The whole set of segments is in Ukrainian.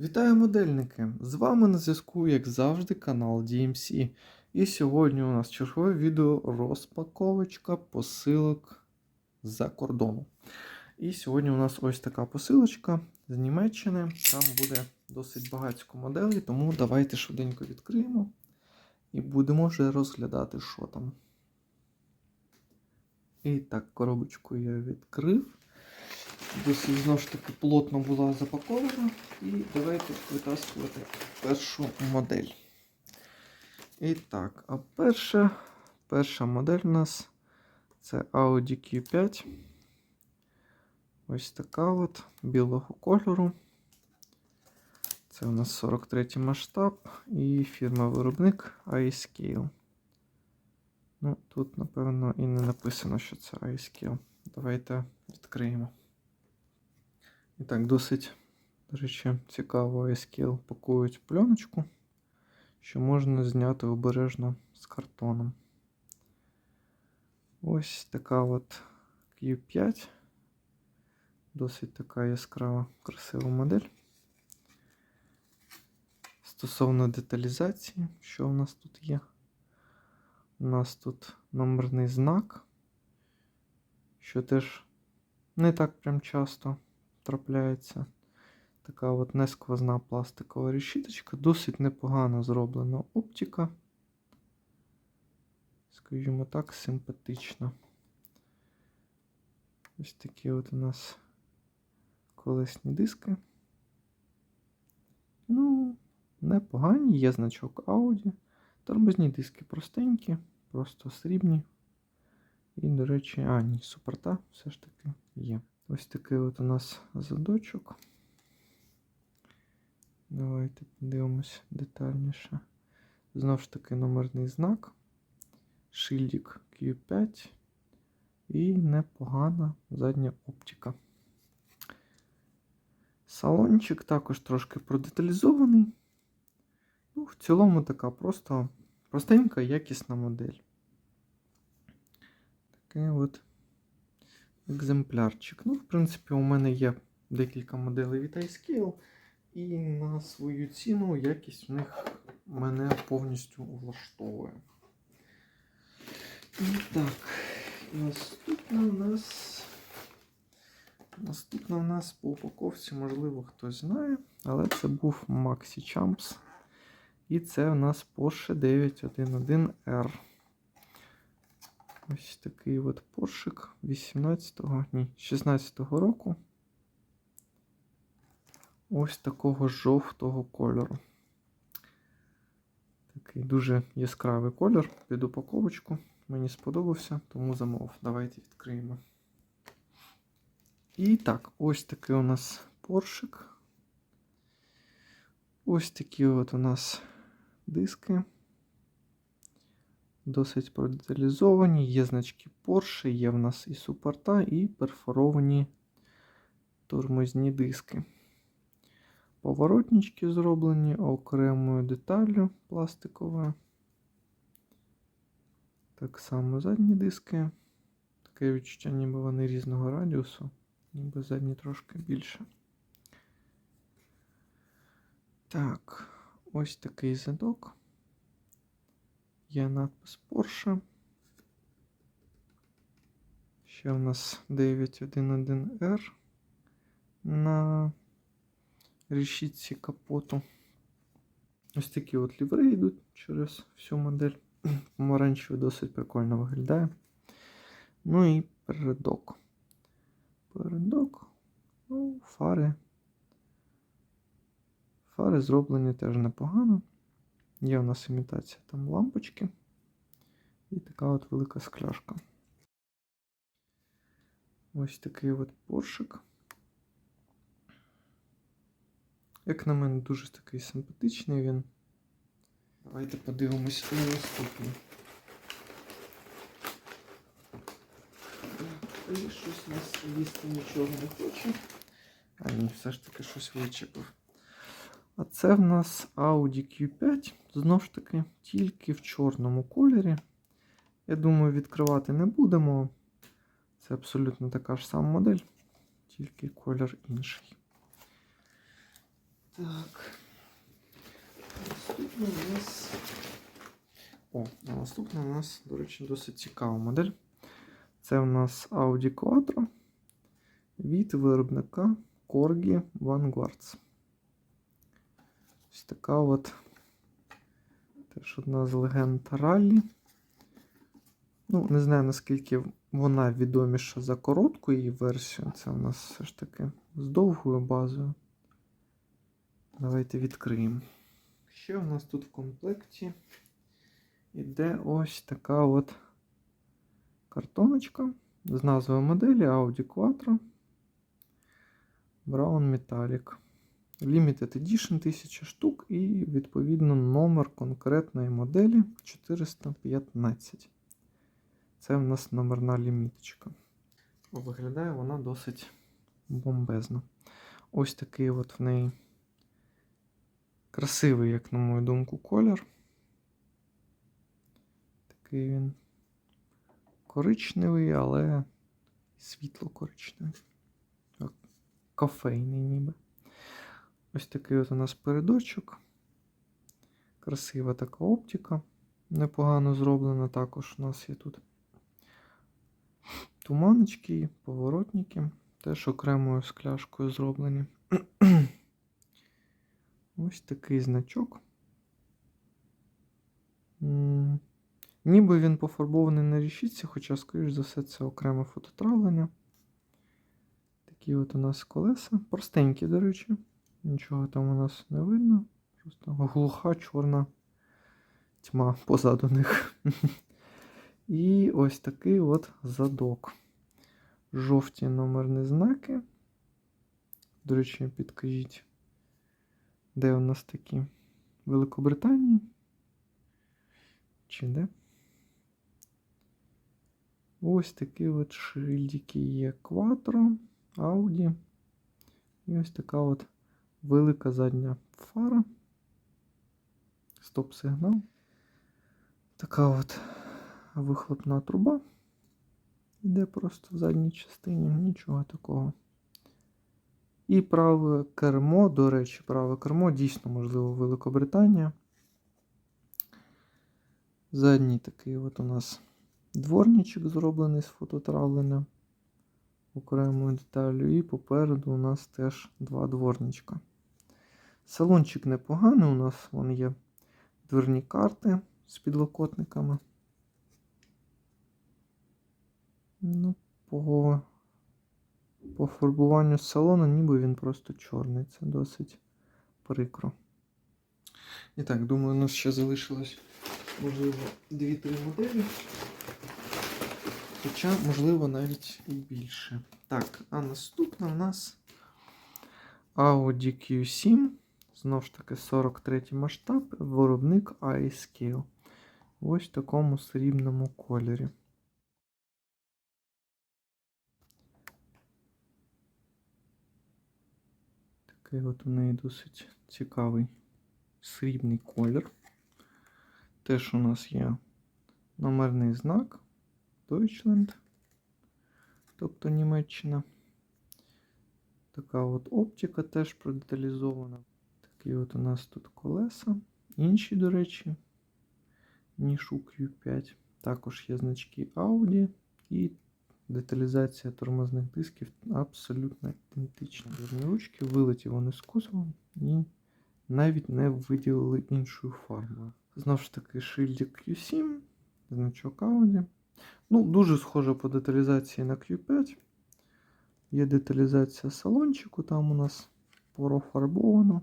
Вітаю модельники! З вами на зв'язку, як завжди, канал DMC. І сьогодні у нас чергове відео розпаковочка посилок з-за кордону. І сьогодні у нас ось така посилочка з Німеччини. Там буде досить багатько моделей, тому давайте швиденько відкриємо і будемо вже розглядати, що там. І так, коробочку я відкрив. Досить знову ж таки плотно була запакована. І давайте витаскувати першу модель. І так, а перша, перша модель у нас це Audi Q5. Ось така от білого кольору. Це у нас 43 масштаб і фірма-виробник iScale. Ну, тут, напевно, і не написано, що це iScale. Давайте відкриємо. І так, досить, до речі, цікаво, iScale пакують пленочку, що можна зняти обережно з картоном. Ось така от Q5. Досить така яскрава, красива модель. Стосовно деталізації, що у нас тут є? У нас тут номерний знак, що теж не так прям часто трапляється. Така от несквозна пластикова решіточка, досить непогано зроблена оптика. Скажімо так, симпатична. Ось такі от у нас колесні диски. Ну, непогані, є значок Audi. Тормозні диски простенькі, просто срібні. І, до речі, а, ні, суперта все ж таки є. Ось такий от у нас задочок. Давайте подивимось детальніше. Знову ж таки номерний знак. Шильдик Q5 і непогана задня оптика. Салончик також трошки продеталізований. Ну, в цілому така просто простенька, якісна модель. Такий от екземплярчик. Ну, в принципі, у мене є декілька моделей від iScale, і на свою ціну якість в них мене повністю влаштовує. І так, наступна у нас. Наступна у нас по упаковці, можливо, хтось знає, але це був Maxi Champs. І це у нас Porsche 911R. Ось такий от поршик 18-го, ні, 16-го року. Ось такого жовтого кольору. Такий дуже яскравий кольор під упаковочку. Мені сподобався, тому замов. Давайте відкриємо. І так, ось такий у нас поршик. Ось такі от у нас диски. Досить продеталізовані, є значки Porsche, є в нас і супорта, і перфоровані тормозні диски. Поворотнички зроблені окремою деталлю пластиковою. Так само задні диски. Таке відчуття, ніби вони різного радіусу, ніби задні трошки більше. Так, ось такий задок. Є надпис Porsche. Ще у нас 911R на решітці капоту. Ось такі от ліври йдуть через всю модель. Помаранчевий досить прикольно виглядає. Ну і передок. Передок. Ну, фари. Фари зроблені теж непогано. Є у нас імітація там лампочки і така от велика скляшка. Ось такий от поршик. Як на мене, дуже такий симпатичний він. Давайте подивимось на наступний. Щось у нас їсти нічого не хоче. А ні, все ж таки щось вичепив. А це в нас Audi Q5, знову ж таки, тільки в чорному кольорі. Я думаю, відкривати не будемо. Це абсолютно така ж сама модель, тільки колір інший. Так. Наступна у нас. О, а наступна у нас, до речі, досить цікава модель. Це у нас Audi Quattro від виробника Corgi Vanguards. Ось така от теж одна з легенд раллі. Ну, не знаю, наскільки вона відоміша за коротку її версію. Це у нас все ж таки з довгою базою. Давайте відкриємо. Ще у нас тут в комплекті іде ось така от картоночка з назвою моделі Audi Quattro Brown Metallic. Limited Edition 1000 штук і відповідно номер конкретної моделі 415. Це в нас номерна ліміточка. Виглядає вона досить бомбезно. Ось такий от в неї красивий, як на мою думку, колір. Такий він коричневий, але світло-коричневий. Кофейний ніби. Ось такий от у нас передочок. Красива така оптика. Непогано зроблена. Також у нас є тут туманочки, поворотники. Теж окремою скляшкою зроблені. Ось такий значок. Ніби він пофарбований на рішітці, хоча, скоріш за все, це окреме фототравлення. Такі от у нас колеса. Простенькі, до речі. Нічого там у нас не видно. Просто глуха чорна тьма позаду них. І ось такий от задок. Жовті номерні знаки. До речі, підкажіть, де у нас такі? Великобританії? Чи де? Ось такі от шильдики є Quattro, Audi. І ось така от велика задня фара. Стоп-сигнал. Така от вихлопна труба. Іде просто в задній частині, нічого такого. І праве кермо, до речі, праве кермо дійсно, можливо, Великобританія. Задній такий от у нас дворничок зроблений з фототравлення окремою деталю. І попереду у нас теж два дворничка. Салончик непоганий, у нас вон є дверні карти з підлокотниками. Ну, по, по фарбуванню салону, ніби він просто чорний. Це досить прикро. І так, думаю, у нас ще залишилось, можливо, 2-3 моделі. Хоча, можливо, навіть і більше. Так, а наступна в нас Audi Q7. Знову ж таки, 43 масштаб, виробник iScale. Ось в такому срібному кольорі. Такий от у неї досить цікавий срібний колір. Теж у нас є номерний знак Deutschland, тобто Німеччина. Така от оптика теж продеталізована. Такі от у нас тут колеса. Інші, до речі, ніж у Q5. Також є значки Audi і деталізація тормозних дисків абсолютно ідентична. Дверні ручки вилеті вони з кузовом і навіть не виділили іншою фарбою. Знову ж таки, шильдик Q7, значок Audi. Ну, дуже схоже по деталізації на Q5. Є деталізація салончику, там у нас порофарбовано.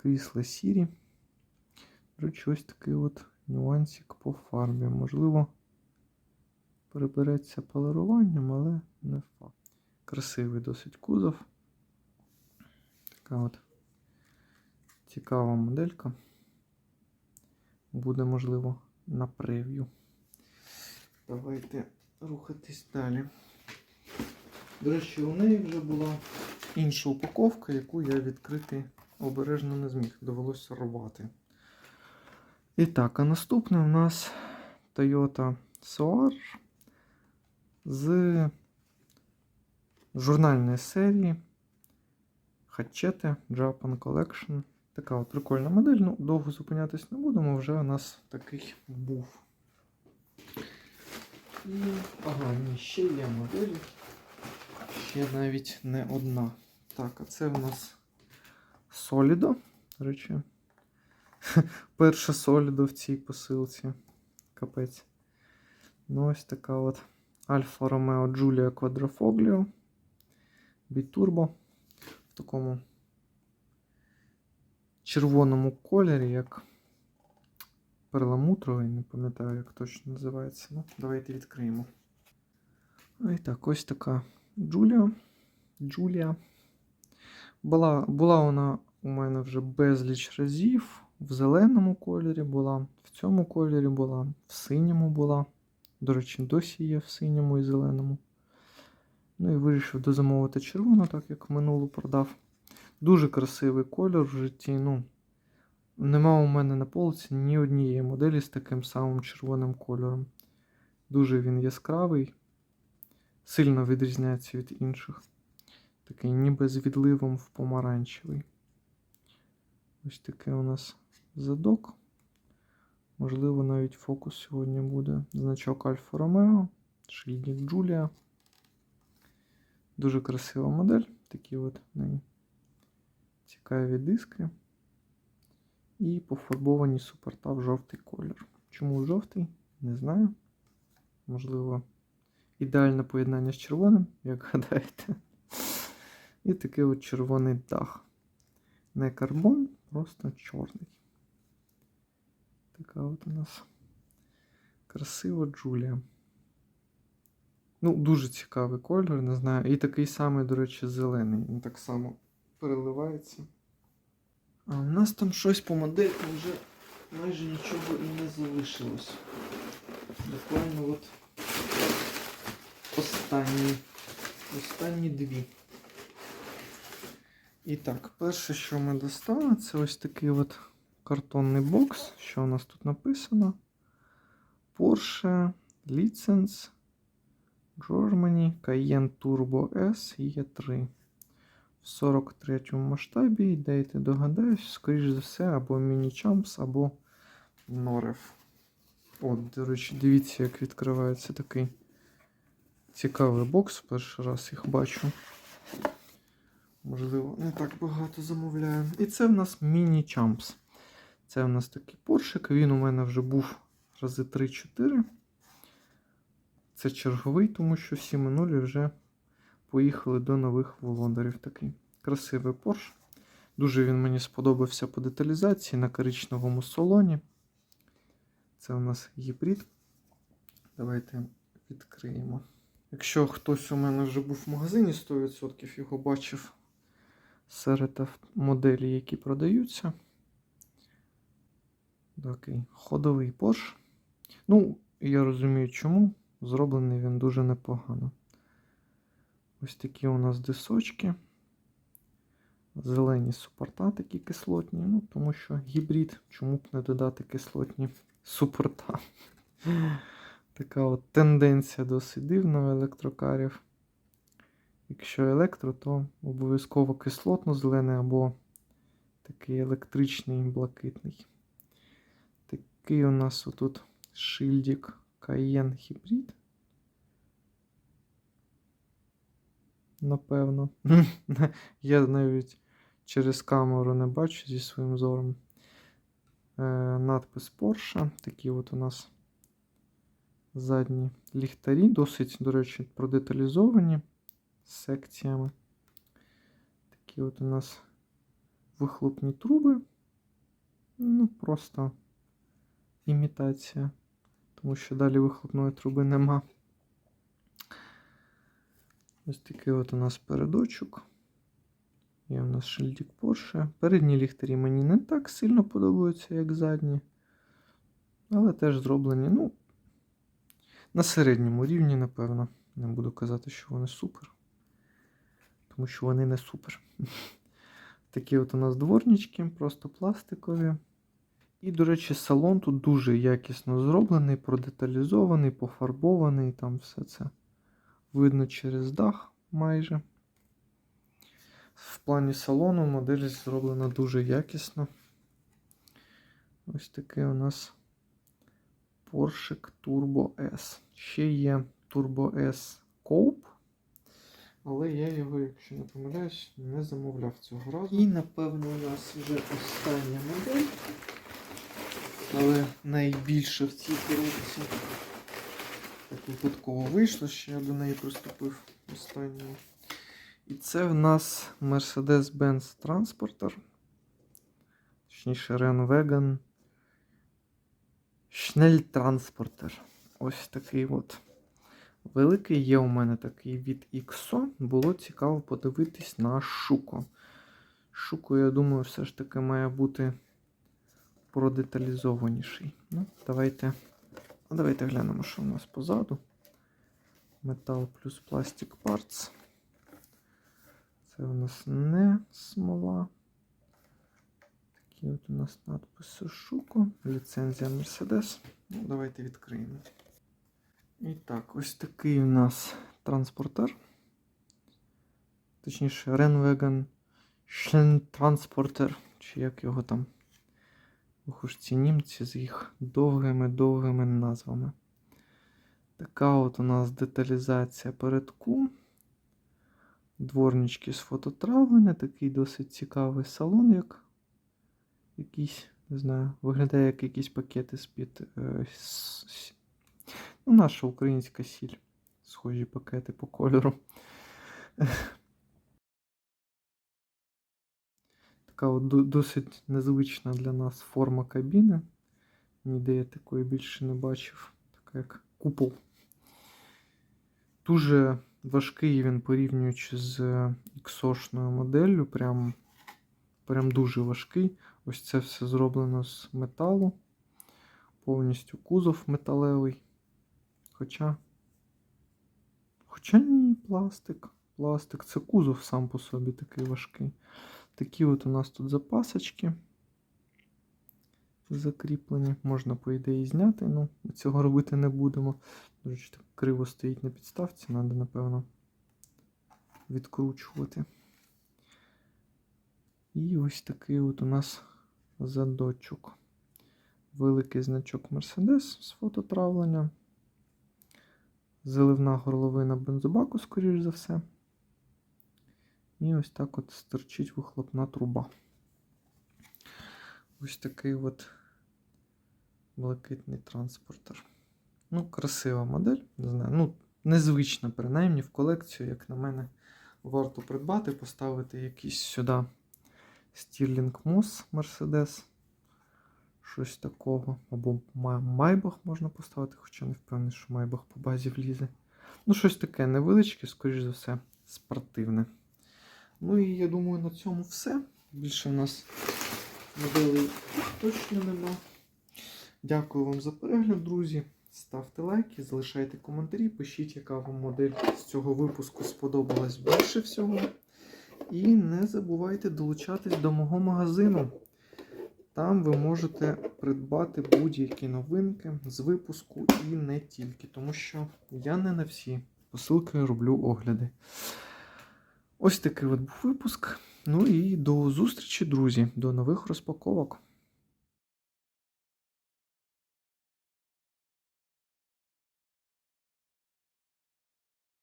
Крісла сірі. Речі, ось такий от нюансик по фарбі. Можливо, перебереться полируванням, але не факт. Красивий досить кузов. Така от цікава моделька. Буде, можливо, на прев'ю. Давайте рухатись далі. До речі, у неї вже була інша упаковка, яку я відкрити обережно не зміг. Довелося рвати. І так, а наступне у нас Toyota Soar з журнальної серії Hachette Japan Collection. Така от прикольна модель. Ну, довго зупинятись не будемо, вже у нас такий був. І, ага, ні, ще є моделі. Ще навіть не одна. Так, а це в нас Solido. До речі, перше Solido в цій посилці. Капець. Ну, ось така от Альфа Ромео Giulia Quadrifoglio. Бітурбо. В такому червоному кольорі, як перламутровий, не пам'ятаю, як точно називається. Ну, давайте відкриємо. І так, ось така Джулія. Джулія. Була, була вона у мене вже безліч разів. В зеленому кольорі була, в цьому кольорі була, в синьому була. До речі, досі є в синьому і зеленому. Ну і вирішив дозамовити червону, так як минулу продав. Дуже красивий кольор в житті. Ну, нема у мене на полиці ні однієї моделі з таким самим червоним кольором. Дуже він яскравий, сильно відрізняється від інших. Такий ніби з відливом в помаранчевий. Ось такий у нас задок. Можливо, навіть фокус сьогодні буде. Значок Альфа Ромео, шильдик Джулія. Дуже красива модель. Такі от неї цікаві диски. І пофарбовані суперта в жовтий колір. Чому жовтий? Не знаю. Можливо, ідеальне поєднання з червоним, як гадаєте. І такий от червоний дах. Не карбон, просто чорний. Така от у нас красива Джулія. Ну, дуже цікавий кольор, не знаю. І такий самий, до речі, зелений. Він так само переливається. А у нас там щось по моделькам вже майже нічого і не залишилось. Буквально от останні, останні дві. І так, перше, що ми достали, це ось такий от картонний бокс. Що у нас тут написано? Porsche License Germany Cayenne Turbo S E3. В 43 масштабі, дайте догадаюсь, скоріш за все, або Mini-Champs, або Норев. О, до речі, дивіться, як відкривається такий цікавий бокс. Перший раз їх бачу. Можливо, не так багато замовляю. І це в нас Mini-Champs. Це в нас такий поршик. Він у мене вже був рази 3-4. Це черговий, тому що всі минулі вже поїхали до нових володарів. Такий красивий Порш. Дуже він мені сподобався по деталізації на коричневому салоні. Це у нас гібрид. Давайте відкриємо. Якщо хтось у мене вже був в магазині, 100% його бачив серед моделей, які продаються. Такий ходовий Porsche. Ну, я розумію, чому. Зроблений він дуже непогано. Ось такі у нас дисочки. Зелені супорта такі кислотні. Ну, тому що гібрид, чому б не додати кислотні супорта. Така от тенденція досить дивна у електрокарів. Якщо електро, то обов'язково кислотно-зелений або такий електричний блакитний. Такий у нас отут шильдик Cayenne Hybrid. Напевно. Я навіть через камеру не бачу зі своїм зором. Е, надпис Porsche. Такі от у нас задні ліхтарі, досить, до речі, продеталізовані секціями. Такі от у нас вихлопні труби. Ну, просто імітація, тому що далі вихлопної труби нема. Ось такий от у нас передочок. Є у нас шильдик Porsche. Передні ліхтарі мені не так сильно подобаються, як задні. Але теж зроблені, ну, на середньому рівні, напевно. Не буду казати, що вони супер. Тому що вони не супер. Такі от у нас дворнички, просто пластикові. І, до речі, салон тут дуже якісно зроблений, продеталізований, пофарбований, там все це видно через дах майже. В плані салону модель зроблена дуже якісно. Ось такий у нас Porsche Turbo S. Ще є Turbo S Coupe, але я його, якщо не помиляюсь, не замовляв цього разу. І напевно у нас вже остання модель, але найбільше в цій коробці. Так випадково вийшло, що я до неї приступив останньою. І це в нас Mercedes-Benz Transporter. Точніше, Rennwagen Schnelltransporter. Ось такий от великий. Є у мене такий від XO. Було цікаво подивитись на Шуко. Шуко, я думаю, все ж таки має бути продеталізованіший. Ну, давайте, ну, давайте глянемо, що у нас позаду. Метал плюс пластик parts. Це у нас не смола. Такі от у нас надписи Шуко, ліцензія Mercedes. Ну, давайте відкриємо. І так, ось такий у нас транспортер. Точніше, Rennwagen Transporter, чи як його там. Ці німці з їх довгими-довгими назвами. Така от у нас деталізація передку. Дворнички з фототравлення, такий досить цікавий салон, як якийсь, не знаю, виглядає як якісь пакети з-під. Е, наша українська сіль. Схожі пакети по кольору. Така от досить незвична для нас форма кабіни. Ніде я такої більше не бачив. Така як купол. Дуже важкий він порівнюючи з іксошною моделлю. Прям, прям дуже важкий. Ось це все зроблено з металу. Повністю кузов металевий. Хоча. Хоча ні, пластик. Пластик. Це кузов сам по собі такий важкий. Такі от у нас тут запасочки закріплені. Можна, по ідеї, зняти, ну цього робити не будемо. Дуже так криво стоїть на підставці, треба, напевно, відкручувати. І ось такий от у нас задочок. Великий значок Mercedes з фототравлення. Заливна горловина бензобаку, скоріш за все. І ось так от стерчить вихлопна труба. Ось такий от блакитний транспортер. Ну, красива модель, не знаю. Ну, незвична, принаймні, в колекцію, як на мене, варто придбати, поставити якийсь сюди Stirling Moss Mercedes. Щось такого. Або Майбах можна поставити, хоча не впевнений, що Майбах по базі влізе. Ну, щось таке невеличке, скоріш за все, спортивне. Ну і я думаю, на цьому все. Більше в нас моделей точно нема. Дякую вам за перегляд, друзі. Ставте лайки, залишайте коментарі, пишіть, яка вам модель з цього випуску сподобалась більше всього. І не забувайте долучатись до мого магазину. Там ви можете придбати будь-які новинки з випуску і не тільки, тому що я не на всі посилки роблю огляди. Ось такий от був випуск. Ну і до зустрічі, друзі, до нових розпаковок.